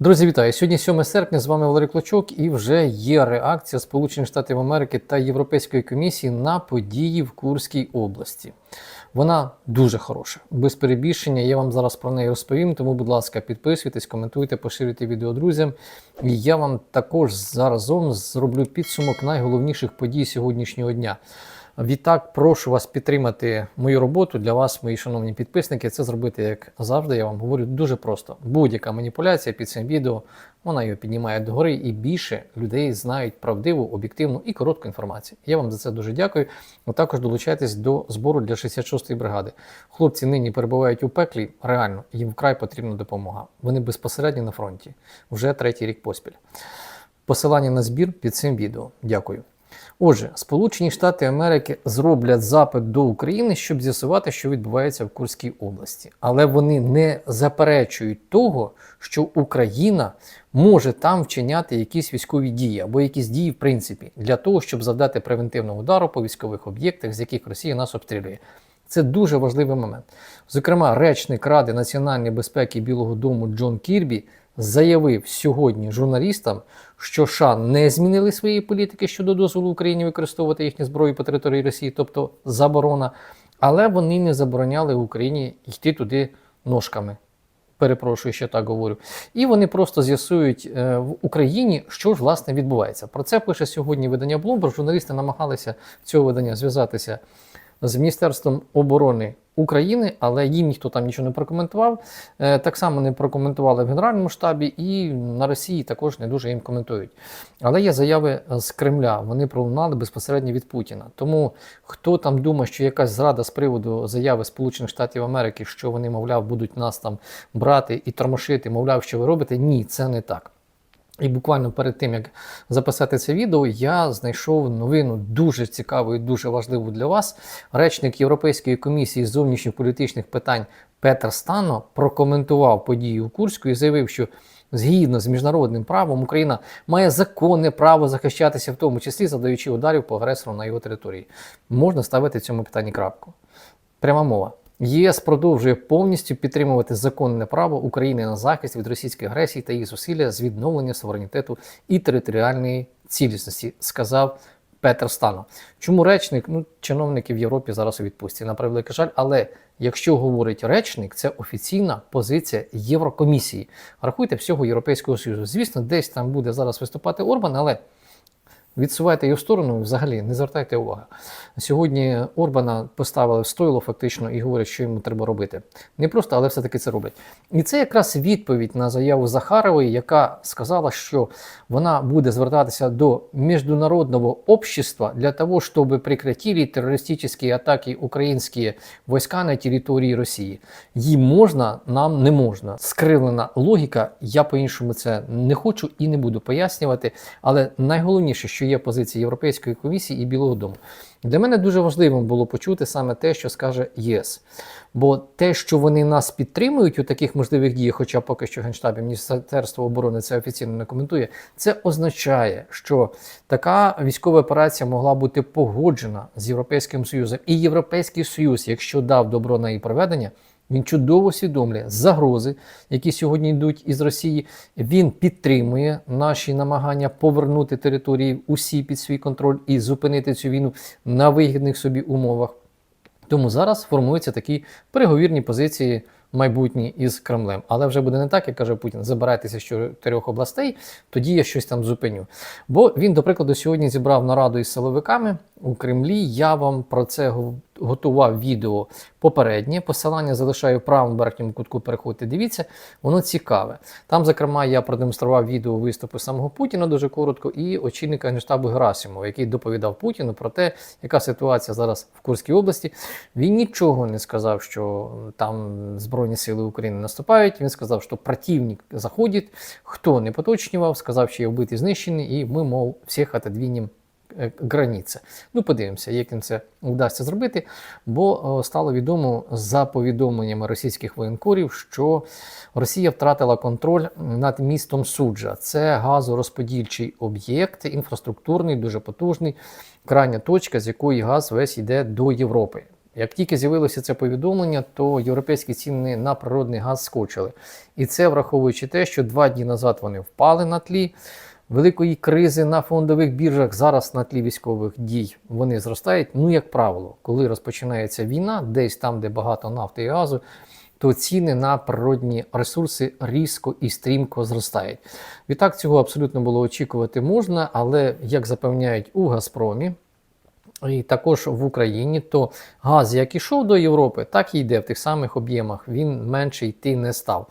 Друзі, вітаю! Сьогодні 7 серпня. З вами Валерій Клочок, і вже є реакція Сполучених Штатів Америки та Європейської комісії на події в Курській області. Вона дуже хороша, без перебільшення. Я вам зараз про неї розповім. Тому, будь ласка, підписуйтесь, коментуйте, поширюйте відео друзям. І я вам також заразом зроблю підсумок найголовніших подій сьогоднішнього дня. Відтак, прошу вас підтримати мою роботу для вас, мої шановні підписники. Це зробити, як завжди, я вам говорю, дуже просто. Будь-яка маніпуляція під цим відео, вона його піднімає догори, і більше людей знають правдиву, об'єктивну і коротку інформацію. Я вам за це дуже дякую. А також долучайтесь до збору для 66-ї бригади. Хлопці нині перебувають у пеклі. Реально, їм вкрай потрібна допомога. Вони безпосередньо на фронті вже третій рік поспіль. Посилання на збір під цим відео. Дякую. Отже, Сполучені Штати Америки зроблять запит до України, щоб з'ясувати, що відбувається в Курській області. Але вони не заперечують того, що Україна може там вчиняти якісь військові дії або якісь дії, в принципі, для того, щоб завдати превентивного удару по військових об'єктах, з яких Росія нас обстрілює. Це дуже важливий момент. Зокрема, речник Ради національної безпеки Білого Дому Джон Кірбі заявив сьогодні журналістам, що США не змінили своєї політики щодо дозволу Україні використовувати їхню зброю по території Росії, тобто заборона, але вони не забороняли Україні йти туди ножками. Перепрошую, що так говорю. І вони просто з'ясують е, в Україні, що ж власне відбувається. Про це пише сьогодні видання Bloomberg. Журналісти намагалися цього видання зв'язатися з Міністерством оборони України, але їм ніхто там нічого не прокоментував. Е, Так само не прокоментували в Генеральному штабі, і на Росії також не дуже їм коментують. Але є заяви з Кремля. Вони пролунали безпосередньо від Путіна. Тому хто там думає, що якась зрада з приводу заяви Сполучених Штатів Америки, що вони, мовляв, будуть нас там брати і тормошити, мовляв, що ви робите? Ні, це не так. І буквально перед тим, як записати це відео, я знайшов новину дуже цікаву і дуже важливу для вас. Речник Європейської комісії з зовнішньополітичних питань Петер Стано прокоментував події у Курську і заявив, що згідно з міжнародним правом Україна має законне право захищатися, в тому числі завдаючи ударів по агресору на його території. Можна ставити цьому питанні крапку. Пряма мова. ЄС продовжує повністю підтримувати законне право України на захист від російської агресії та її зусилля з відновлення суверенітету і територіальної цілісності, сказав Петер Стано. Чому речник? Ну, чиновники в Європі зараз у відпустці, на превеликий жаль, але якщо говорить речник, це офіційна позиція Єврокомісії. Рахуйте всього Європейського Союзу. Звісно, десь там буде зараз виступати Орбан, але. Відсувайте його в сторону, взагалі не звертайте уваги. Сьогодні Орбана поставили в стойло фактично і говорять, що йому треба робити. Не просто, але все-таки це роблять. І це якраз відповідь на заяву Захарової, яка сказала, що вона буде звертатися до міжнародного общества для того, щоб прекратили терористичні атаки українські війська на території Росії. Їм можна, нам не можна. Скривлена логіка. Я по-іншому це не хочу і не буду пояснювати. Але найголовніше, що є позиція Європейської комісії і Білого Дому. Для мене дуже важливим було почути саме те, що скаже ЄС. Бо те, що вони нас підтримують у таких можливих діях, хоча поки що Генштабі Міністерство оборони це офіційно не коментує, це означає, що така військова операція могла бути погоджена з Європейським Союзом. І Європейський Союз, якщо дав добро на її проведення, він чудово усвідомлює загрози, які сьогодні йдуть із Росії. Він підтримує наші намагання повернути території усі під свій контроль і зупинити цю війну на вигідних собі умовах. Тому зараз формуються такі переговірні позиції майбутні із Кремлем. Але вже буде не так, як каже Путін: забирайтеся з чотирьох областей, тоді я щось там зупиню. Бо він, до прикладу, сьогодні зібрав нараду із силовиками у Кремлі. Я вам про це готував відео попереднє. Посилання залишаю в правому верхньому кутку. Переходьте, дивіться, воно цікаве. Там, зокрема, я продемонстрував відео виступу самого Путіна дуже коротко, і очільника Генштабу Герасимова, який доповідав Путіну про те, яка ситуація зараз в Курській області. Він нічого не сказав, що там Збройні сили України наступають. Він сказав, що противник заходить, хто не поточнював, сказав, що є вбитий знищений, і ми, мов, всіх отодвінем границі. Ну, подивимося, як їм це вдасться зробити. Бо стало відомо за повідомленнями російських воєнкорів, що Росія втратила контроль над містом Суджа. Це газорозподільчий об'єкт, інфраструктурний, дуже потужний, крайня точка, з якої газ весь йде до Європи. Як тільки з'явилося це повідомлення, то європейські ціни на природний газ скочили. І це враховуючи те, що два дні назад вони впали на тлі великої кризи на фондових біржах. Зараз на тлі військових дій вони зростають. Ну, як правило, коли розпочинається війна, десь там, де багато нафти і газу, то ціни на природні ресурси різко і стрімко зростають. Відтак цього абсолютно було очікувати можна, але як запевняють у Газпромі. І також в Україні, то газ, як ішов до Європи, так і йде в тих самих об'ємах. Він менше йти не став.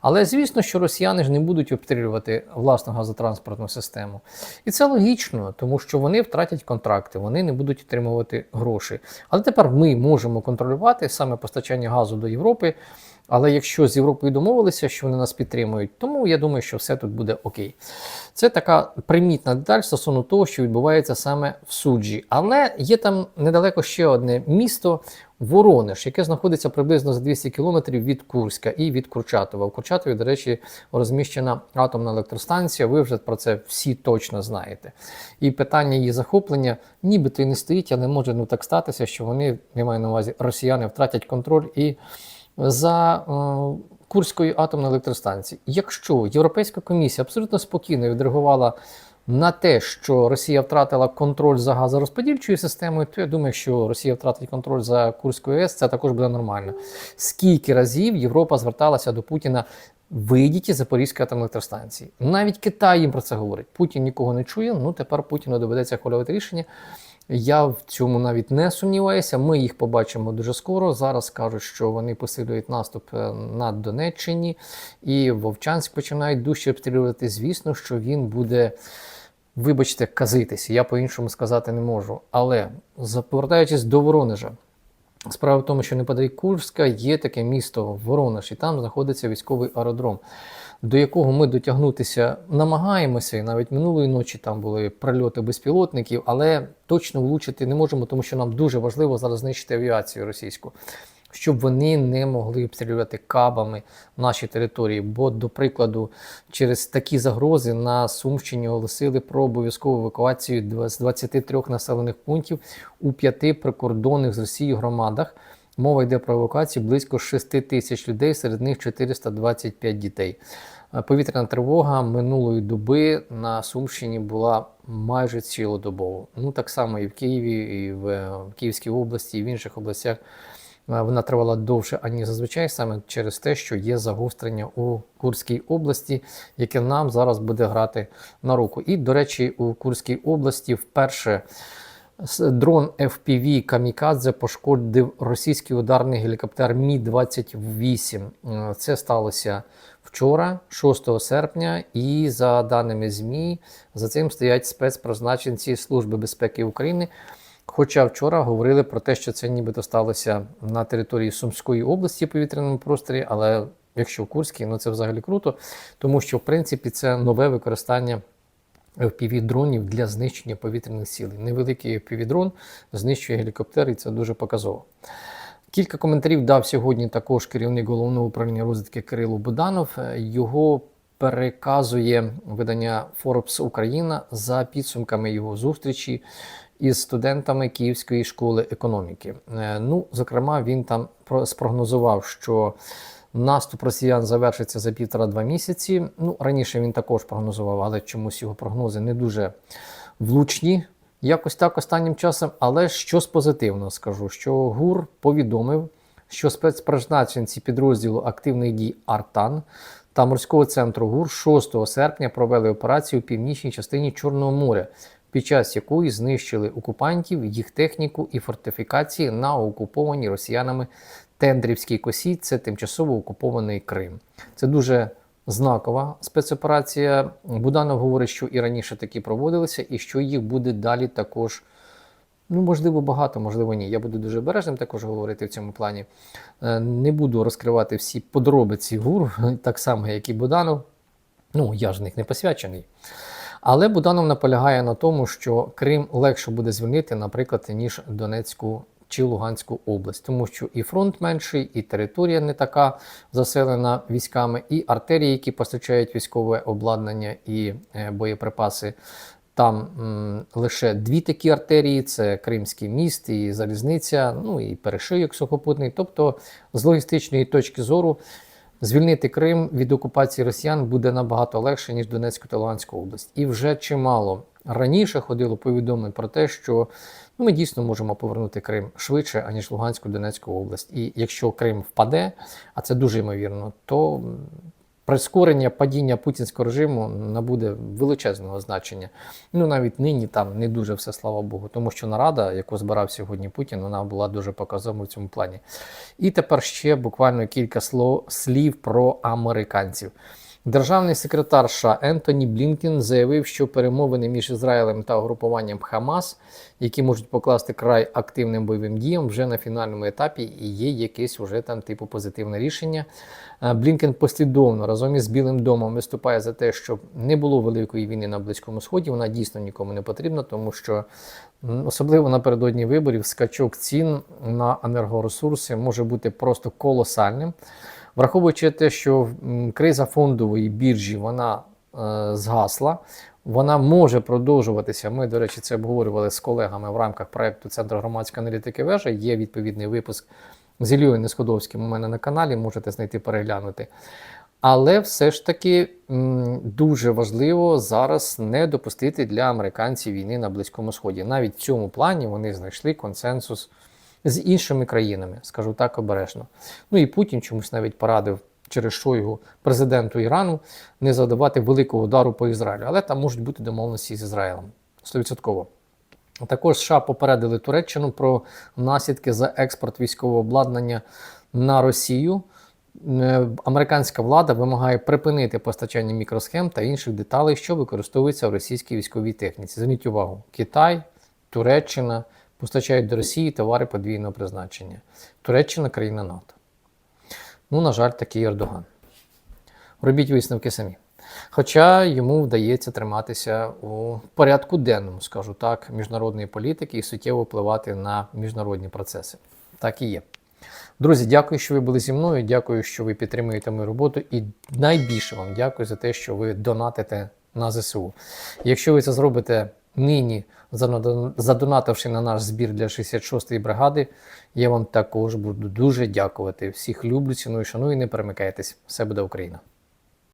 Але звісно, що росіяни ж не будуть обстрілювати власну газотранспортну систему. І це логічно, тому що вони втратять контракти, вони не будуть отримувати гроші. Але тепер ми можемо контролювати саме постачання газу до Європи. Але якщо з Європою домовилися, що вони нас підтримують, тому я думаю, що все тут буде окей. Це така примітна деталь стосовно того, що відбувається саме в суджі. Але є там недалеко ще одне місто Воронеж, яке знаходиться приблизно за 200 кілометрів від Курська і від Курчатова. У Курчатові, до речі, розміщена атомна електростанція. Ви вже про це всі точно знаєте. І питання її захоплення нібито і не стоїть, але може ну так статися, що вони, я маю на увазі, росіяни втратять контроль і за е, Курської атомної електростанції. Якщо Європейська комісія абсолютно спокійно відреагувала на те, що Росія втратила контроль за газорозподільчою системою, то я думаю, що Росія втратить контроль за Курською АЕС, це також буде нормально. Скільки разів Європа зверталася до Путіна? Вийдіть із Запорізької атомної електростанції. Навіть Китай їм про це говорить. Путін нікого не чує. Ну тепер Путіну доведеться хвилювати рішення. Я в цьому навіть не сумніваюся. Ми їх побачимо дуже скоро. Зараз кажуть, що вони посилюють наступ е, на Донеччині і Вовчанськ починають дужче обстрілювати. Звісно, що він буде, вибачте, казитися. Я по-іншому сказати не можу. Але повертаючись до Воронежа. Справа в тому, що неподалік Курська є таке місто Воронеж, і там знаходиться військовий аеродром, до якого ми дотягнутися намагаємося. І навіть минулої ночі там були прильоти безпілотників, але точно влучити не можемо, тому що нам дуже важливо зараз знищити авіацію російську, щоб вони не могли обстрілювати кабами наші території. Бо, до прикладу, через такі загрози на Сумщині оголосили про обов'язкову евакуацію з 23 населених пунктів у п'яти прикордонних з Росією громадах. Мова йде про евакуацію близько 6 тисяч людей, серед них 425 дітей. Повітряна тривога минулої доби на Сумщині була майже цілодобово. Ну так само і в Києві, і в Київській області, і в інших областях. Вона тривала довше, аніж зазвичай, саме через те, що є загострення у Курській області, яке нам зараз буде грати на руку. І, до речі, у Курській області вперше дрон FPV Камікадзе пошкодив російський ударний гелікоптер Мі-28. Це сталося вчора, 6 серпня, і за даними ЗМІ, за цим стоять спецпризначенці Служби безпеки України. Хоча вчора говорили про те, що це нібито сталося на території Сумської області повітряному просторі, але якщо в Курській, ну це взагалі круто, тому що в принципі це нове використання FPV-дронів для знищення повітряних цілей. Невеликий FPV-дрон знищує гелікоптер, і це дуже показово. Кілька коментарів дав сьогодні також керівник головного управління розвідки Кирило Буданов. Його переказує видання Forbes Україна за підсумками його зустрічі із студентами Київської школи економіки. Е, ну, зокрема, він там спрогнозував, що наступ росіян завершиться за півтора-два місяці. Ну, раніше він також прогнозував, але чомусь його прогнози не дуже влучні. Якось так останнім часом, але щось позитивно скажу, що ГУР повідомив, що спецпризначенці підрозділу активних дій Артан та морського центру ГУР 6 серпня провели операцію в північній частині Чорного моря під час якої знищили окупантів, їх техніку і фортифікації на окупованій росіянами Тендрівській косі. Це тимчасово окупований Крим. Це дуже знакова спецоперація. Буданов говорить, що і раніше такі проводилися, і що їх буде далі також. Ну, можливо, багато, можливо, ні. Я буду дуже обережним також говорити в цьому плані. Е, не буду розкривати всі подробиці ГУР, так само, як і Буданов. Ну, я ж них не посвячений. Але Буданов наполягає на тому, що Крим легше буде звільнити, наприклад, ніж Донецьку чи Луганську область, тому що і фронт менший, і територія не така заселена військами, і артерії, які постачають військове обладнання і е, боєприпаси. Там м, лише дві такі артерії: це Кримський міст і залізниця, ну і перешийок сухопутний. Тобто, з логістичної точки зору, звільнити Крим від окупації росіян буде набагато легше, ніж Донецьку та Луганську область. І вже чимало раніше ходило повідомлень про те, що ну, ми дійсно можемо повернути Крим швидше, аніж Луганську Донецьку область. І якщо Крим впаде, а це дуже ймовірно, то прискорення падіння путінського режиму набуде величезного значення. Ну навіть нині там не дуже все, слава Богу, тому що нарада, яку збирав сьогодні Путін, вона була дуже показовою в цьому плані. І тепер ще буквально кілька слов, слів про американців. Державний секретар США Ентоні Блінкен заявив, що перемовини між Ізраїлем та угрупуванням Хамас, які можуть покласти край активним бойовим діям, вже на фінальному етапі і є якесь уже там типу позитивне рішення. Е, Блінкен послідовно разом із Білим домом виступає за те, щоб не було великої війни на Близькому Сході. Вона дійсно нікому не потрібна, тому що особливо напередодні виборів скачок цін на енергоресурси може бути просто колосальним. Враховуючи те, що криза фондової біржі вона е, згасла, вона може продовжуватися. Ми, до речі, це обговорювали з колегами в рамках проекту Центру громадської аналітики вежа. Є відповідний випуск з Ілією Несходовським у мене на каналі, можете знайти переглянути. Але все ж таки дуже важливо зараз не допустити для американців війни на Близькому Сході. Навіть в цьому плані вони знайшли консенсус з іншими країнами, скажу так обережно. Ну і Путін чомусь навіть порадив через Шойгу президенту Ірану не завдавати великого удару по Ізраїлю, але там можуть бути домовленості з Ізраїлем 100%. Також США попередили Туреччину про наслідки за експорт військового обладнання на Росію. Е, Американська влада вимагає припинити постачання мікросхем та інших деталей, що використовуються в російській військовій техніці. Зверніть увагу, Китай, Туреччина постачають до Росії товари подвійного призначення. Туреччина країна НАТО. Ну, на жаль, такий Ердоган. Робіть висновки самі. Хоча йому вдається триматися у порядку денному, скажу так, міжнародної політики і суттєво впливати на міжнародні процеси. Так і є. Друзі, дякую, що ви були зі мною. Дякую, що ви підтримуєте мою роботу. І найбільше вам дякую за те, що ви донатите на ЗСУ. Якщо ви це зробите нині, задонативши на наш збір для 66-ї бригади, я вам також буду дуже дякувати. Всіх люблю, ціную, шаную і не перемикайтесь. Все буде Україна!